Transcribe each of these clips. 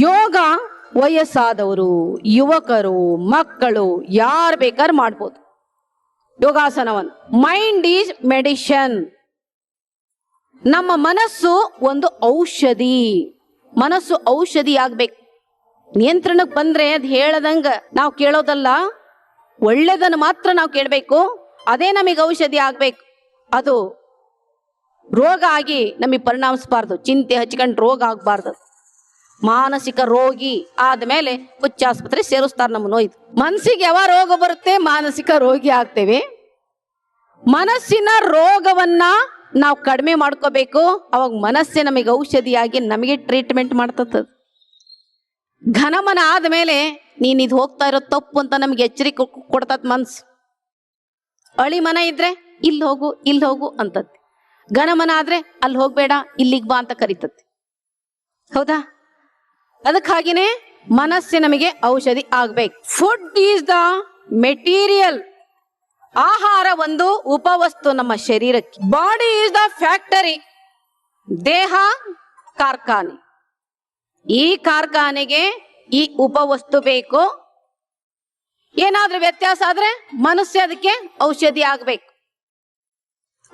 ಯೋಗ ವಯಸ್ಸಾದವರು, ಯುವಕರು, ಮಕ್ಕಳು, ಯಾರು ಬೇಕಾದ್ರೆ ಮಾಡ್ಬೋದು. ಯೋಗಾಸನವನ್ನು. ಮೈಂಡ್ ಈಸ್ ಮೆಡಿಷನ್ ನಮ್ಮ ಮನಸ್ಸು ಒಂದು ಔಷಧಿ. ಮನಸ್ಸು ಔಷಧಿ ಆಗ್ಬೇಕು. ನಿಯಂತ್ರಣಕ್ಕೆ ಬಂದ್ರೆ ಅದು ಹೇಳದಂಗ ನಾವು ಕೇಳೋದಲ್ಲ. ಒಳ್ಳೇದನ್ನು ಮಾತ್ರ ನಾವು ಕೇಳಬೇಕು. ಅದೇ ನಮಗೆ ಔಷಧಿ ಆಗ್ಬೇಕು. ಅದು ರೋಗ ಆಗಿ ನಮಗೆ ಪರಿಣಾಮಿಸಬಾರ್ದು ಚಿಂತೆ ಹಚ್ಕೊಂಡು ರೋಗ ಆಗಬಾರ್ದು. ಮಾನಸಿಕ ರೋಗಿ ಆದ್ಮೇಲೆ ಹುಚ್ಚ ಆಸ್ಪತ್ರೆ ಸೇರಿಸ್ತಾರೆ ನಮ್ಮ ನೋಯ್ದು ಮನಸ್ಸಿಗೆ ಯಾವ ರೋಗ ಬರುತ್ತೆ? ಮಾನಸಿಕ ರೋಗಿ ಆಗ್ತೇವೆ. ಮನಸ್ಸಿನ ರೋಗವನ್ನ ನಾವು ಕಡಿಮೆ ಮಾಡ್ಕೋಬೇಕು. ಅವಾಗ ಮನಸ್ಸೇ ನಮಗೆ ಔಷಧಿಯಾಗಿ ನಮಗೆ ಟ್ರೀಟ್ಮೆಂಟ್ ಮಾಡ್ತದ. ಘನಮನ ಆದ್ಮೇಲೆ ನೀನ್ ಇದು ಹೋಗ್ತಾ ಇರೋ ತಪ್ಪು ಅಂತ ನಮ್ಗೆ ಎಚ್ಚರಿಕೆ ಕೊಡ್ತದ ಮನ್ಸು ಅಳಿ ಮನ ಇದ್ರೆ ಇಲ್ಲಿ ಹೋಗು ಇಲ್ಲಿ ಹೋಗು ಅಂತದ್ ಘನಮನ ಆದ್ರೆ ಅಲ್ಲಿ ಹೋಗ್ಬೇಡ, ಇಲ್ಲಿಗೆ ಬಾ ಅಂತ ಕರಿತತಿ ಹೌದಾ? ಅದಕ್ಕಾಗಿನೇ ಮನಸ್ಸೆ ನಮಗೆ ಔಷಧಿ ಆಗ್ಬೇಕು. ಫುಡ್ ಈಸ್ ದ ಮೆಟೀರಿಯಲ್ ಆಹಾರ ಒಂದು ಉಪವಸ್ತು ನಮ್ಮ ಶರೀರಕ್ಕೆ. ಬಾಡಿ ಈಸ್ ದ ಫ್ಯಾಕ್ಟರಿ ದೇಹ, ಕಾರ್ಖಾನೆ. ಈ ಕಾರ್ಖಾನೆಗೆ ಈ ಉಪವಸ್ತು ಬೇಕು. ಏನಾದ್ರೂ ವ್ಯತ್ಯಾಸ ಆದ್ರೆ ಮನಸ್ಸೆ ಅದಕ್ಕೆ ಔಷಧಿ ಆಗ್ಬೇಕು.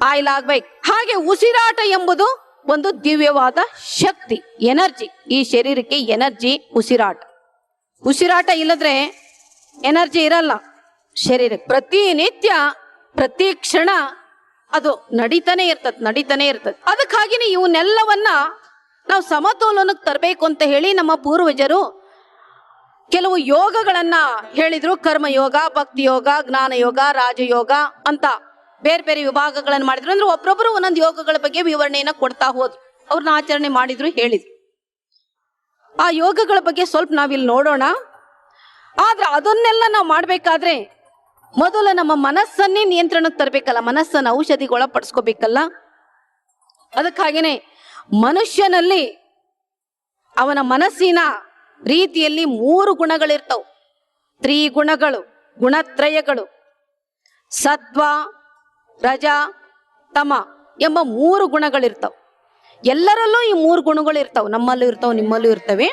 ಆಯಿಲ್ ಆಗ್ಬೇಕು. ಹಾಗೆ ಉಸಿರಾಟ ಎಂಬುದು ಒಂದು ದಿವ್ಯವಾದ ಶಕ್ತಿ, ಎನರ್ಜಿ. ಈ ಶರೀರಕ್ಕೆ ಎನರ್ಜಿ, ಉಸಿರಾಟ. ಉಸಿರಾಟ ಇಲ್ಲದ್ರೆ ಎನರ್ಜಿ ಇರಲ್ಲ ಶರೀರಕ್ಕೆ. ಪ್ರತಿನಿತ್ಯ, ಪ್ರತಿ ಕ್ಷಣ ಅದು ನಡೀತಾನೆ ಇರ್ತದೆ ನಡೀತಾನೆ ಇರ್ತದೆ. ಅದಕ್ಕಾಗಿನೇ ಇವನ್ನೆಲ್ಲವನ್ನ ನಾವು ಸಮತೋಲನಕ್ಕೆ ತರಬೇಕು ಅಂತ ಹೇಳಿ ನಮ್ಮ ಪೂರ್ವಜರು ಕೆಲವು ಯೋಗಗಳನ್ನ ಹೇಳಿದ್ರು. ಕರ್ಮಯೋಗ, ಭಕ್ತಿಯೋಗ ಭಕ್ತಿ ಯೋಗ ಜ್ಞಾನ ಯೋಗ ರಾಜಯೋಗ ಅಂತ. ಬೇರೆ ಬೇರೆ ವಿಭಾಗಗಳನ್ನು ಮಾಡಿದ್ರು. ಅಂದ್ರೆ ಒಬ್ಬೊಬ್ಬರು ಒಂದೊಂದು ಯೋಗಗಳ ಬಗ್ಗೆ ವಿವರಣೆಯನ್ನ ಕೊಡ್ತಾ ಹೋದ್ರು. ಅವ್ರನ್ನ ಆಚರಣೆ ಮಾಡಿದ್ರು, ಹೇಳಿದ್ರು. ಆ ಯೋಗಗಳ ಬಗ್ಗೆ ಸ್ವಲ್ಪ ನಾವಿಲ್ಲಿ ನೋಡೋಣ. ಆದ್ರೆ ಅದನ್ನೆಲ್ಲ ನಾವು ಮಾಡ್ಬೇಕಾದ್ರೆ ಮೊದಲು ನಮ್ಮ ಮನಸ್ಸನ್ನೇ ನಿಯಂತ್ರಣಕ್ಕೆ ತರಬೇಕಲ್ಲ, ಮನಸ್ಸನ್ನು ಔಷಧಿಗೆ ಒಳಪಡಿಸ್ಕೋಬೇಕಲ್ಲ. ಅದಕ್ಕಾಗಿನೇ ಮನುಷ್ಯನಲ್ಲಿ ಅವನ ಮನಸ್ಸಿನ ರೀತಿಯಲ್ಲಿ ಮೂರು ಗುಣಗಳಿರ್ತಾವ್. ತ್ರಿಗುಣಗಳು, ಗುಣತ್ರಯಗಳು. ಸತ್ವ ರಜ, ತಮ ಎಂಬ ಮೂರು ಗುಣಗಳಿರ್ತಾವ. ಎಲ್ಲರಲ್ಲೂ ಈ ಮೂರು ಗುಣಗಳು ಇರ್ತಾವ ನಮ್ಮಲ್ಲೂ ಇರ್ತಾವ, ನಿಮ್ಮಲ್ಲೂ ಇರ್ತವೆ.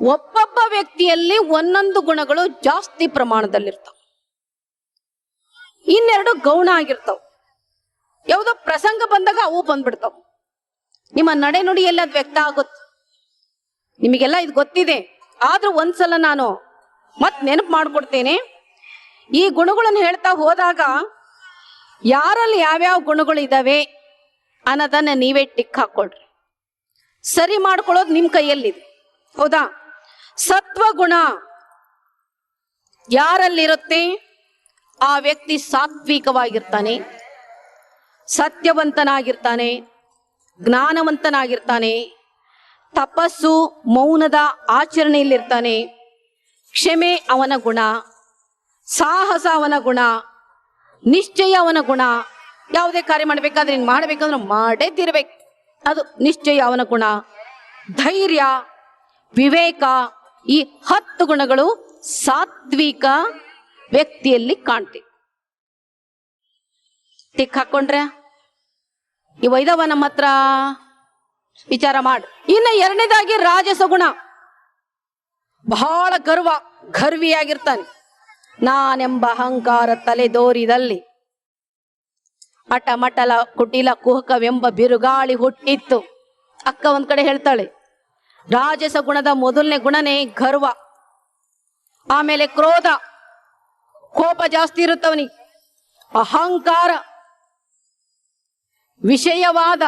ಒಬ್ಬೊಬ್ಬ ವ್ಯಕ್ತಿಯಲ್ಲಿ ಒಂದೊಂದು ಗುಣಗಳು ಜಾಸ್ತಿ ಪ್ರಮಾಣದಲ್ಲಿರ್ತಾವ. ಇನ್ನೆರಡು ಗೌಣ ಆಗಿರ್ತಾವ. ಯಾವುದೋ ಪ್ರಸಂಗ ಬಂದಾಗ ಅವು ಬಂದ್ಬಿಡ್ತಾವ. ನಿಮ್ಮ ನಡೆ ನುಡಿಯಲ್ಲಿ ಅದು ವ್ಯಕ್ತ ಆಗುತ್ತೆ. ನಿಮಗೆಲ್ಲ ಇದು ಗೊತ್ತಿದೆ. ಆದ್ರೂ ಒಂದ್ಸಲ ನಾನು ಮತ್ ನೆನಪು ಮಾಡ್ಕೊಡ್ತೇನೆ. ಈ ಗುಣಗಳನ್ನು ಹೇಳ್ತಾ ಹೋದಾಗ ಯಾರಲ್ಲಿ ಯಾವ್ಯಾವ ಗುಣಗಳು ಇದಾವೆ ಅನ್ನೋದನ್ನ ನೀವೇ ಟಿಕ್ ಹಾಕೊಳ್ರಿ. ಸರಿ ಮಾಡ್ಕೊಳ್ಳೋದು ನಿಮ್ಮ ಕೈಯಲ್ಲಿದೆ. ಹೌದಾ? ಸತ್ವ ಗುಣ ಯಾರಲ್ಲಿರುತ್ತೆ? ಆ ವ್ಯಕ್ತಿ ಸಾತ್ವಿಕವಾಗಿರ್ತಾನೆ, ಸತ್ಯವಂತನಾಗಿರ್ತಾನೆ, ಜ್ಞಾನವಂತನಾಗಿರ್ತಾನೆ, ತಪಸ್ಸು, ಮೌನದ ಆಚರಣೆಯಲ್ಲಿರ್ತಾನೆ, ಕ್ಷಮೆ ಅವನ ಗುಣ, ಸಾಹಸ ಅವನ ಗುಣ ನಿಶ್ಚಯ ಅವನ ಗುಣ. ಯಾವುದೇ ಕಾರ್ಯ ಮಾಡಬೇಕಾದ್ರೆ ನೀನು ಮಾಡಬೇಕಂದ್ರೆ ಮಾಡೇ ತಿರ್ಬೇಕು. ಅದು ನಿಶ್ಚಯ ಅವನ ಗುಣ. ಧೈರ್ಯ, ವಿವೇಕ, ಈ ಹತ್ತು ಗುಣಗಳು ಸಾತ್ವಿಕ ವ್ಯಕ್ತಿಯಲ್ಲಿ ಕಾಣ್ತಿ. ಟಿಕ್ ಹಾಕೊಂಡ್ರೆ? ಈ ವೈದವ ನಮ್ಮ ಹತ್ರ ವಿಚಾರ ಮಾಡು. ಇನ್ನು ಎರಡನೇದಾಗಿ ರಾಜಸ ಗುಣ ಬಹಳ ಗರ್ವ, ಗರ್ವಿಯಾಗಿರ್ತಾನೆ. ನಾನೆಂಬ ಅಹಂಕಾರ ತಲೆದೋರಿದಲ್ಲಿ ಮಟಮಟಲ ಕುಟಿಲ ಕುಹಕವೆಂಬ ಬಿರುಗಾಳಿ ಹುಟ್ಟಿತ್ತು. ಅಕ್ಕ ಒಂದ್ ಕಡೆ ಹೇಳ್ತಾಳೆ, ರಾಜಸ ಗುಣದ ಮೊದಲನೇ ಗುಣನೇ ಗರ್ವ, ಆಮೇಲೆ ಕ್ರೋಧ, ಕೋಪ ಜಾಸ್ತಿ ಇರುತ್ತವನಿ ಅಹಂಕಾರ, ವಿಷಯವಾದ,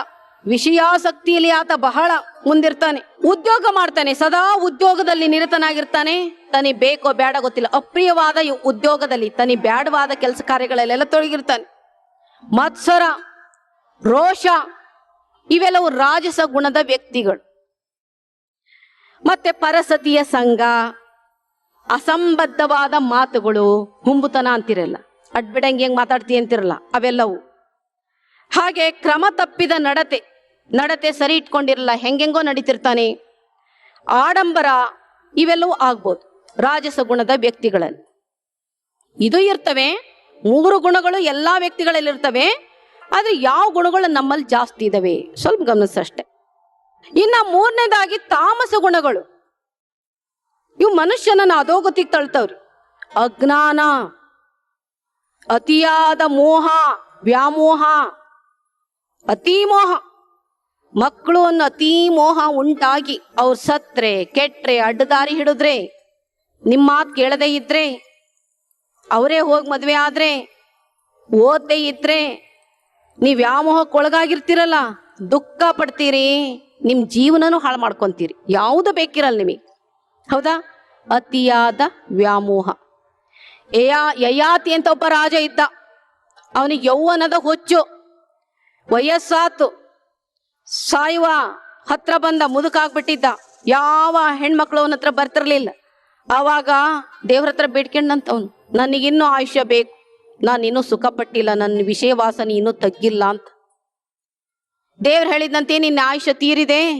ವಿಷಯಾಸಕ್ತಿಯಲ್ಲಿ ಆತ ಬಹಳ ಮುಂದಿರ್ತಾನೆ. ಉದ್ಯೋಗ ಮಾಡ್ತಾನೆ, ಸದಾ ಉದ್ಯೋಗದಲ್ಲಿ ನಿರತನಾಗಿರ್ತಾನೆ. ತನಿ ಬೇಕೋ ಬೇಡ ಗೊತ್ತಿಲ್ಲ. ಅಪ್ರಿಯವಾದ ಉದ್ಯೋಗದಲ್ಲಿ ತನಿ ಬ್ಯಾಡವಾದ ಕೆಲಸ ಕಾರ್ಯಗಳಲ್ಲೆಲ್ಲ ತೊಡಗಿರ್ತಾನೆ. ಮತ್ಸರ, ರೋಷ, ಇವೆಲ್ಲವೂ ರಾಜಸ ಗುಣದ ವ್ಯಕ್ತಿಗಳು. ಮತ್ತೆ ಪರಸತಿಯ ಸಂಘ, ಅಸಂಬದ್ಧವಾದ ಮಾತುಗಳು ಹುಂಬುತನ ಅಂತಿರಲ್ಲ. ಅಡ್ಬಿಡಂಗೆ ಹೆಂಗ್ ಮಾತಾಡ್ತಿ ಅಂತಿರಲ್ಲ, ಅವೆಲ್ಲವೂ. ಹಾಗೆ ಕ್ರಮ ತಪ್ಪಿದ ನಡತೆ. ನಡತೆ ಸರಿ ಇಟ್ಕೊಂಡಿರಲ್ಲ, ಹೆಂಗೆಂಗೋ ನಡೀತಿರ್ತಾನೆ. ಆಡಂಬರ ಇವೆಲ್ಲವೂ ಆಗ್ಬೋದು, ರಾಜಸ ಗುಣದ ವ್ಯಕ್ತಿಗಳಲ್ಲಿ ಇದು ಇರ್ತವೆ, ಮೂರು ಗುಣಗಳು ಎಲ್ಲಾ ವ್ಯಕ್ತಿಗಳಲ್ಲಿ ಇರ್ತವೆ ಆದ್ರೆ ಯಾವ ಗುಣಗಳು ನಮ್ಮಲ್ಲಿ ಜಾಸ್ತಿ ಇದಾವೆ? ಸ್ವಲ್ಪ ಗಮನಿಸಷ್ಟೆ. ಇನ್ನ ಮೂರನೇದಾಗಿ ತಾಮಸ ಗುಣಗಳು. ಇವು ಮನುಷ್ಯನನ್ನ ಅಧೋಗತಿಗೆ ತಳ್ತವ್ರಿ. ಅಜ್ಞಾನ, ಅತಿಯಾದ ಮೋಹ, ವ್ಯಾಮೋಹ ಅತಿ ಮೋಹ ಮಕ್ಕಳು ಅನ್ನೋ ಅತಿ ಮೋಹ ಉಂಟಾಗಿ ಅವ್ರು ಸತ್ರೆ, ಕೆಟ್ರೆ, ಅಡ್ಡದಾರಿ ಹಿಡಿದ್ರೆ ನಿಮ್ಮ ಮಾತು ಕೇಳದೇ ಇದ್ರೆ, ಅವರೇ ಹೋಗಿ ಮದುವೆ ಆದ್ರೆ, ಓದ್ದೇ ಇದ್ರೆ, ನೀವು ವ್ಯಾಮೋಹಕ್ಕೆ ಒಳಗಾಗಿರ್ತೀರಲ್ಲ, ದುಃಖ ಪಡ್ತೀರಿ ನಿಮ್ಮ ಜೀವನನೂ ಹಾಳು ಮಾಡ್ಕೊಂತೀರಿ. ಯಾವುದು ಬೇಕಿರಲ್ಲ ನಿಮಗೆ. ಹೌದಾ? ಅತಿಯಾದ ವ್ಯಾಮೋಹ. ಯಯಾ, ಯಯಾತಿ ಅಂತ ಒಬ್ಬ ರಾಜ ಇದ್ದ. ಅವನಿಗೆ ಯೌವನದ ಹುಚ್ಚು. ವಯಸ್ಸಾತು. ಸಾಯುವ ಹತ್ರ ಬಂದ ಮುದುಕಾಗ್ಬಿಟ್ಟಿದ್ದ. ಯಾವ ಹೆಣ್ಮಕ್ಳು ಅವನ ಹತ್ರ ಬರ್ತಿರ್ಲಿಲ್ಲ. ಆವಾಗ ದೇವ್ರ ಹತ್ರ ಬೇಡ್ಕೊಂಡಂತ ಅವನು ನನಗಿನ್ನೂ ಆಯುಷ್ಯ ಬೇಕು. ನಾನು ಇನ್ನೂ ಸುಖ ಪಟ್ಟಿಲ್ಲ ನನ್ನ ವಿಷಯ ವಾಸನೆ ಇನ್ನೂ ತಗ್ಗಿಲ್ಲ ಅಂತ. ದೇವ್ರು ಹೇಳಿದಂತೆ, ನಿನ್ನ ಆಯುಷ್ಯ ತೀರಿದೆ.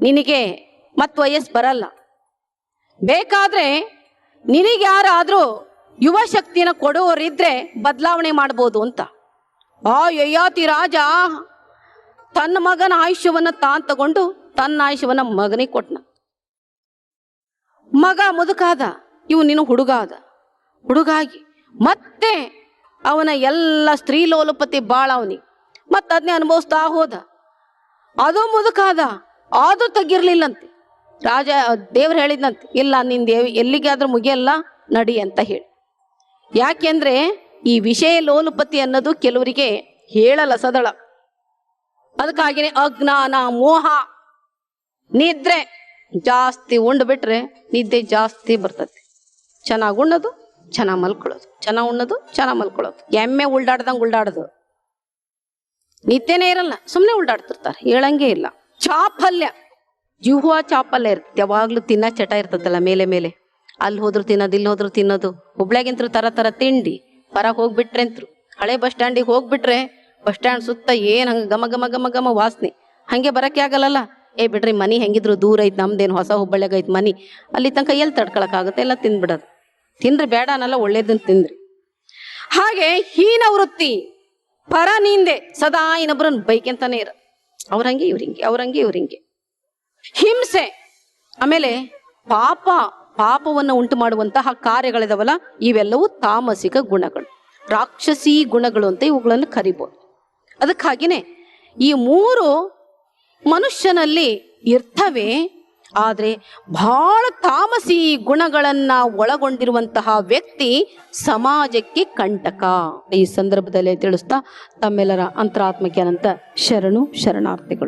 ನಿನಗೆ ಮತ್ ವಯಸ್ಸು ಬರಲ್ಲ. ಬೇಕಾದ್ರೆ ನಿನಗೆ ಯಾರಾದ್ರೂ ಯುವ ಶಕ್ತಿನ ಕೊಡುವವರಿದ್ರೆ ಬದಲಾವಣೆ ಮಾಡ್ಬೋದು ಅಂತ. ಆ ಯಯಾತಿ ರಾಜ! ತನ್ನ ಮಗನ ಆಯುಷ್ಯವನ್ನ ತಾನ್ ತಗೊಂಡು ತನ್ನ ಆಯುಷ್ಯವನ್ನ ಮಗನಿಗೆ ಕೊಟ್ನ. ಮಗ ಮುದುಕಾದ, ಇವು ನೀನು ಹುಡುಗ ಆದ ಹುಡುಗಾಗಿ ಮತ್ತೆ ಅವನ ಎಲ್ಲ ಸ್ತ್ರೀ ಲೋಲುಪತಿ ಬಾಳ ಅವನಿಗೆ. ಮತ್ತೆ ಅದನ್ನೇ ಅನುಭವಿಸ್ತಾ ಹೋದ. ಅದು ಮುದುಕಾದ, ಆದ್ರೂ ತಗ್ಗಿರ್ಲಿಲ್ಲಂತೆ. ರಾಜ, ದೇವ್ರು ಹೇಳಿದ್ನಂತೆ, ಇಲ್ಲ, ನಿನ್ ದೇವ್ ಎಲ್ಲಿಗಾದ್ರೂ ಮುಗಿಯಲ್ಲ, ನಡಿ ಅಂತ ಹೇಳಿ. ಯಾಕೆಂದ್ರೆ ಈ ವಿಷಯ ಲೋಲುಪತಿ ಅನ್ನೋದು ಕೆಲವರಿಗೆ ಹೇಳಲ್ಲ ಸದಳ ಅದಕ್ಕಾಗಿನೇ ಅಜ್ಞಾನ ಮೋಹ, ನಿದ್ರೆ ಜಾಸ್ತಿ ಉಂಡು ಬಿಟ್ರೆ ನಿದ್ದೆ ಜಾಸ್ತಿ ಬರ್ತದೆ. ಚೆನ್ನಾಗಿ ಉಣ್ಣೋದು ಚೆನ್ನಾಗಿ ಮಲ್ಕೊಳ್ಳೋದು. ಚೆನ್ನಾಗಿ ಉಣ್ಣೋದು ಚೆನ್ನಾಗಿ ಮಲ್ಕೊಳ್ಳೋದು. ಎಮ್ಮೆ ಉಲ್ಡಾಡ್ದಂಗೆ ಉಲ್ಡಾಡೋದು. ನಿದ್ದೆನೇ ಇರಲ್ಲ ಸುಮ್ಮನೆ ಉಲ್ಡಾಡ್ತಿರ್ತಾರೆ. ಹೇಳಂಗೆ ಇಲ್ಲ. ಚಾಪಲ್ಯ. ಜುಹುವ ಚಾಪಲ್ಯ ಇರುತ್ತೆ. ಯಾವಾಗಲೂ ತಿನ್ನ ಚಟ ಇರ್ತದಲ್ಲ ಮೇಲೆ ಮೇಲೆ. ಅಲ್ಲಿ ಹೋದ್ರು ತಿನ್ನೋದು, ಇಲ್ಲಿ ಹೋದ್ರು ತಿನ್ನೋದು. ಹುಬ್ಳ್ಯಾಗಿಂತ್ರು ತರ ತರ ತಿಂಡಿ. ಹೊರಗೆ ಹೋಗ್ಬಿಟ್ರೆ ಅಂತ್ರು ಹಳೆ ಬಸ್ ಸ್ಟ್ಯಾಂಡಿಗೆ ಹೋಗ್ಬಿಟ್ರೆ ಬಸ್ ಸ್ಟ್ಯಾಂಡ್ ಸುತ್ತ ಏನು ಹಂಗ ಗಮ ಗಮ ಗಮ ಗಮ ವಾಸನೆ. ಹಂಗೆ ಬರಕ್ಕೆ ಆಗಲ್ಲ ಏ ಬಿಡ್ರಿ, ಮನಿ ಹೆಂಗಿದ್ರು ದೂರ ಐತೆ, ನಮ್ದೇನು ಹೊಸ ಹುಬ್ಬಳ್ಳಿಯಾಗ ಐತೆ ಮನಿ. ಅಲ್ಲಿ ತನಕ ಎಲ್ಲಿ ತಡ್ಕೊಳಕ್ಕಾಗುತ್ತೆ ಎಲ್ಲ ತಿಂದ್ಬಿಡೋದು ತಿಂದ್ರೆ ಬೇಡ ಅನ್ನಲ್ಲ ಒಳ್ಳೇದನ್ನ ತಿಂದ್ರಿ. ಹಾಗೆ ಹೀನ ವೃತ್ತಿ, ಪರ ನಿಂದೆ, ಸದಾ ಇನ್ನೊಬ್ರನ್ನ ಬೈಕೆಂತಾನೆ ಇರ. ಅವ್ರಂಗೆ ಇವ್ರಿಂಗೆ ಅವ್ರಂಗೆ ಇವ್ರಿಂಗೆ ಹಿಂಸೆ. ಆಮೇಲೆ ಪಾಪ, ಪಾಪವನ್ನು ಉಂಟು ಮಾಡುವಂತಹ ಕಾರ್ಯಗಳಿದಾವಲ್ಲ, ಇವೆಲ್ಲವೂ ತಾಮಸಿಕ ಗುಣಗಳು. ರಾಕ್ಷಸಿ ಗುಣಗಳು ಅಂತ ಇವುಗಳನ್ನು ಕರಿಬೋದು. ಅದಕ್ಕಾಗಿನೇ ಈ ಮೂರು ಮನುಷ್ಯನಲ್ಲಿ ಇರ್ತವೆ, ಆದರೆ ಬಹಳ ತಾಮಸಿ ಗುಣಗಳನ್ನ ಒಳಗೊಂಡಿರುವಂತಹ ವ್ಯಕ್ತಿ ಸಮಾಜಕ್ಕೆ ಕಂಟಕ. ಈ ಸಂದರ್ಭದಲ್ಲಿ ತಿಳಿಸ್ತಾ ತಮ್ಮೆಲ್ಲರ ಅಂತರಾತ್ಮಕ್ಕೆ ಅನಂತ ಶರಣು, ಶರಣಾರ್ಥಿಗಳು.